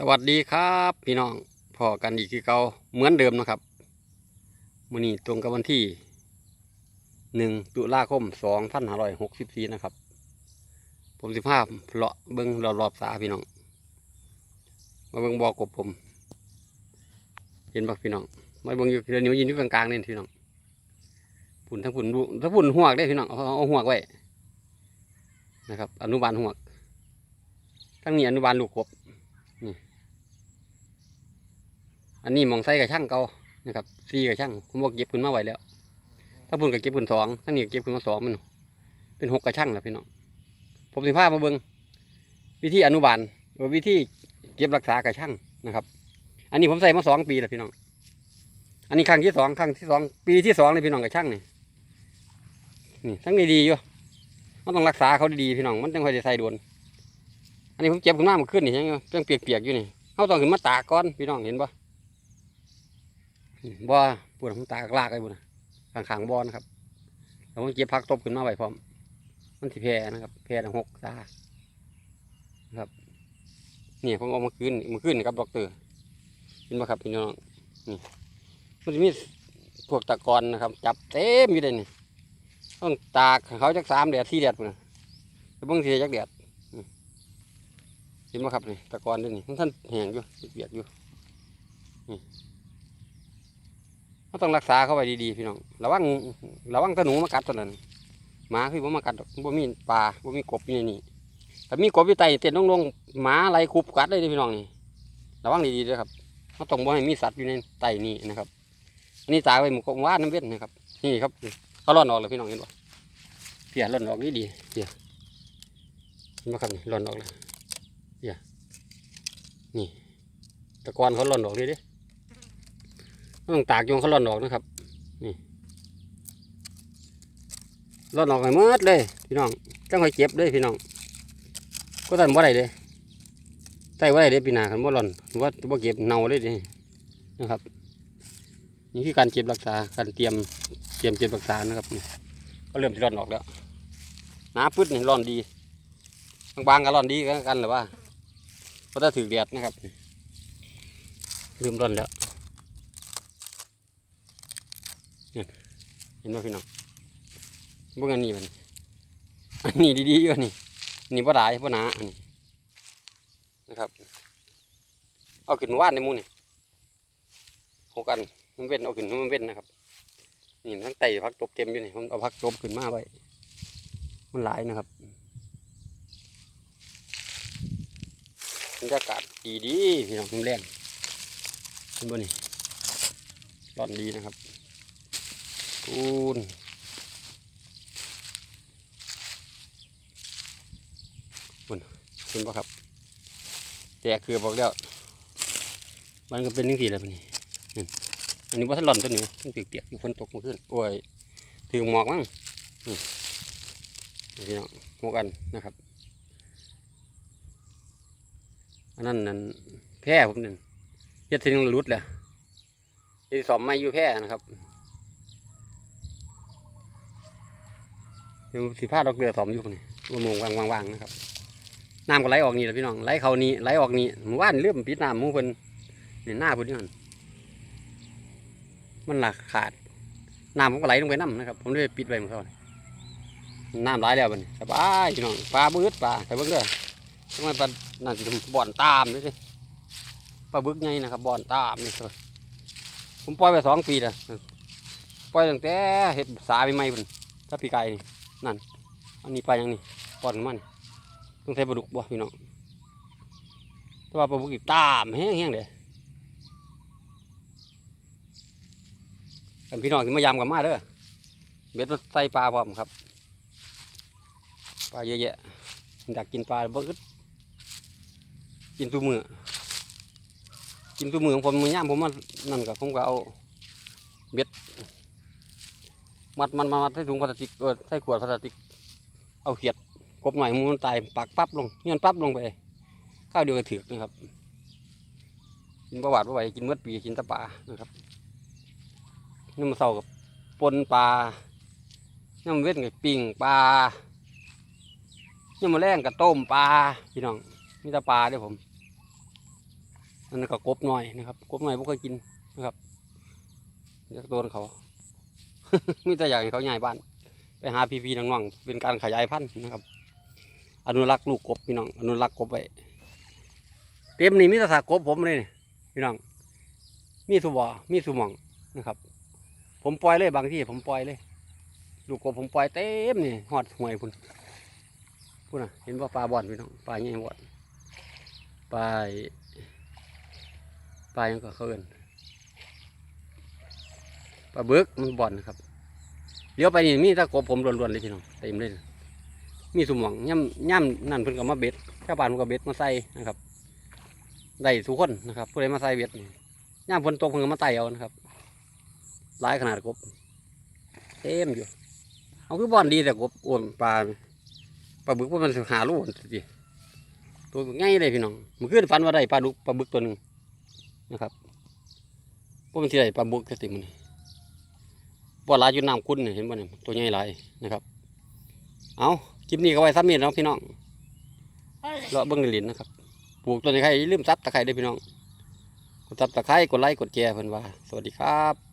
สวัสดีครับพี่น้องพอกันอีกคือเก่าเหมือนเดิมนะครับมื้อนี้ตรงกับวันที่หนึ่งตุลาคมสองพันห้าร้อยหกสิบสี่นะครับ ผมสิภาพเลาะเบิ้งรอบๆสาพี่น้อง มาเบิ้งบอกบผม เห็นปะพี่น้องมาเบิ้งอยู่เดี๋ยวนี้ยืนอยู่กลางๆนี่พี่น้องพุ่นทั้งพุ่นทั้งพุ่นหัวกได้พี่น้องเอาเอาหวกไว้นะครับ อนุบาลหัวกทั้งนี้อนุบาลลูกกบ อันนี้มองไส้กับช่างเก่านะครับซีกับช่างผมบอกเก็บขึ้นมาไว้แล้ว ถ้าพุ่นกับเก็บขึ้นสองทั้งนี้เก็บขึ้นมาสองมันเป็นหกกับช่างแล้วพี่น้องผมสิพามาเบิ่งวิธีอนุบาลหรือวิธีเก็บรักษากับช่างนะครับ อันนี้ผมใส่มาสองปีแล้วพี่น้องอันนี้ครั้งที่สองครั้งที่สองปีที่สองเลยพี่น้องกับช่างนี่นี่ทั้งนี้ดีอยู่มันต้องรักษาเขาดีๆพี่น้องมันจังคอยจะใส่โดนอันนี้ผมเก็บขึ้นมาเมื่อคืนนี่ยังยังเปียกๆอยู่นี่เขาต้องขึ้นมาตากก่อนพี่น้องเห็นปะ บ่ปวดผมตากลากไอ้บุญข้างขางๆบ่อนะครับแล้วผมเก็บพักตบขึ้นมาไว้พร้อม มันสิแพร่นะครับ แพร่ทั้งหกตาครับนี่ผมเอามาคืนมาคืนกับดอกเตอร์เห็นไหมครับพี่น้องนี่มันจะมีพวกตะกอนนะครับ จับเต็มอยู่เลยนี่ต้องตากเขาจักสามแดดที่แดดพุ่นแล้วบิ่งทีจักแดดเห็นไหมครับนี่ตะกอนด้วยนี่ท่านแห้งอยู่เปียกอยู่เราต้องรักษาเขาไว้ดีๆพี่น้องระวังระวังตะหนูมากัดตัวนั้นหมาคือบ่มากัดบ่มีปลาบ่มีกบอยู่ในนี้แต่มีกบอยู่ใต้เต้นลงๆหมาไล่คุบกัดเลยเด้พี่น้องนี่ระวังดีๆด้วยครับเราต้องบ่ให้มีสัตว์อยู่ในใต้นี้นะครับอันนี้ตาไว้หมูกงว่าน้ำเว้นนะครับ นี่ครับเขาร่อนออกเลยพี่น้องเห็นบ่เพียร่อนออกดีดีเพียเห็นบ่ครับนี่ร่อนออกเลยเพียนี่ตะกอนเขาร่อนออกเลยด้ ต้องตากจนเขาร่อนออกนะครับ นี่ร่อนออกให้หมดเลย พี่น้องจังค่อยเก็บเลยพี่น้อง ก็ตันบ่ได้เลยใส่บ่ได้เลยปีหนาคันบ่ร่อนหรือว่าบ่เก็บเน่าเลยเดินะครับ นี่คือการเก็บรักษา การเตรียม เตรียมเก็บรักษานะครับนี่ก็เริ่มที่ร่อนออกแล้วหนาปึ๊ดนี่ร่อนดี บางๆก็ร่อนดีกันหรือว่าเพราะถ้าถือแดดนะครับ เริ่มร่อนแล้ว เห็นไหมพี่น้องเบิ่งอันนี้มันอันนี้ดีๆอยู่นี่นี่บ่ได้บ่หนาอันนี้นะครับ เอาขึ้นว่านในมูนี่หกอันมันเว้นเอาขึ้นมันเว้นนะครับนี่ทั้งไตพักตบเต็มอยู่นี่ผมเอาพักตบขึ้นมาไว้มันหลายนะครับบรรยากาศดีดีๆพี่น้องมันแรงเห็นบ่นี่ร้อนดีนะครับ คูณคุณคุณป่ะครับ แจกคือบอกแล้วมันก็เป็นนึ่งทีแล้วนี่อันนี้ว่าถ้าหล่อนตัวนี้ต้องเปียกเปียกๆอยู่ฝนตกมาขึ้นโอ้ยถือหมอกมั้งอืมนี่พี่น้องหมวกกันนะครับ อันนั้นนั่นแพร่ผมนั่นเฮ็ดทีนึงรุดเลยที่สอมไม่อยู่แพร่นะครับ อยู่สีผ้าดอกเดือสอมอยู่นี่ว่ามงว่างๆนะครับน้ำก็ไหลออกนี่แหละพี่น้องไหลเขานี่ไหลออกนี่หมู่บ้านเริ่มปิดน้ำมู่เพิ่นนี่หน้าพิ่นนี่มันมันหลักขาดน้ำมันก็ไหลลงไปน้ำนะครับ ผมเลยปิดไว้เหมือนเขาน้ำไหลแล้วมันสบายพี่น้องปลาบึกปลาใส่เบิ้งเด้อทำไมปลาน่าจะบ่อนตามนี่สิปลาบึกไงนะครับบ่อนตามนี่เลยผมปล่อยไปสองปีแล้วปล่อยตั้งแต่เห็ดสาใหม่ๆพิ่นถ้าปีไก่นี่ นั่น อันนี้ปลาอย่างนี้ปอนมันต้องใช้ปลาดุกบ่พี่น้องแต่ว่าปลาดุกีตามแห้งๆเลยกันพี่น้องที่มายำกันมาเด้อเบ็ดมันใส่ปลาพร้อมครับ ปลาเยอะแยะอยากกินปลาบ่กึดกินตัวมือกินตัวมือของผมมือย่างผมมันนั่นกับผมก็เอาเบ็ด มัดมันมามัดใส่ถุงพลาสติกเออใส่ขวดพลาสติก เอาเขียดกบหน่อยหมูมันตายปักปั๊บลงเงี้ยปั๊บลงไปข้าวเดียวก็ถือนะครับ กินประวัติประวัติกินเมื่อปีกินตะปลานะครับนี่มาเศร้ากับปนปลานี่มันเว้นกับปิ่งปลานี่มาแรงกับต้มปลาพี่น้องมีตะปลาด้วยผมนั่นก็กบหน่อยนะครับกบหน่อยพวกเคยกินนะครับเรียกตัวเขา มีแต่อยากให้เขาย้ายบ้าน ไปหาพี่พี่น้องๆเป็นการขยายพันธุ์นะครับ อนุรักษ์ลูกกบพี่น้อง อนุรักษ์กบไว้เต็มนี่มีแต่สากกบผมเลยนี่พี่น้อง มีสุบอมีสุมองนะครับ ผมปล่อยเลยบางที่ผมปล่อยเลย ลูกกบผมปล่อยเต็มนี่หอดห่วยพุ่นพุ่นนะเห็นว่าปลาบ่อนพี่น้องปลาใหญ่บ่อนปลาปลายังก็เขาเอิน ปลาบึกมันบ่อนครับเดี๋ยวไปนี่มีตะกบผมล้วนๆเลยพี่น้องเต็มเลยมีสมองย่ำย่ำนั่นเพิ่นก็มาเบ็ดชาวบ้านเพิ่นก็เบ็ดมาใส่นะครับได้ทุกคนนะครับผู้ใดมาใส่เบ็ดย่ำฝนตกเพิ่นก็มาไต่เอานะครับหลายขนาดกบเต็มอยู่เอาคือบ่อนดีแต่กบอ้วนปลาปลาบึกว่ามันหาลูกสิตัวง่ายเลยพี่น้องมื่อคืนฝันว่าได้ปลาดุกปลาบึกตัวหนึ่งนะครับพวกมันที่ได้ปลาบึกแค่ติมัน บ่หลายอยู่น้ำคุ้นเนี่ยเห็นบ่เนี่ยตัวใหญ่หลายนะครับ เอาคลิปนี้ก็ไว้ซ้ำนี่เนาะพี่น้องเลาะเบิ้งลินนะครับปลูกต้นไม้อย่าลืมซับตะไคร้ด้วยพี่น้องกดซับตะไคร้กดไลค์กดแชร์เพิ่นว่า สวัสดีครับ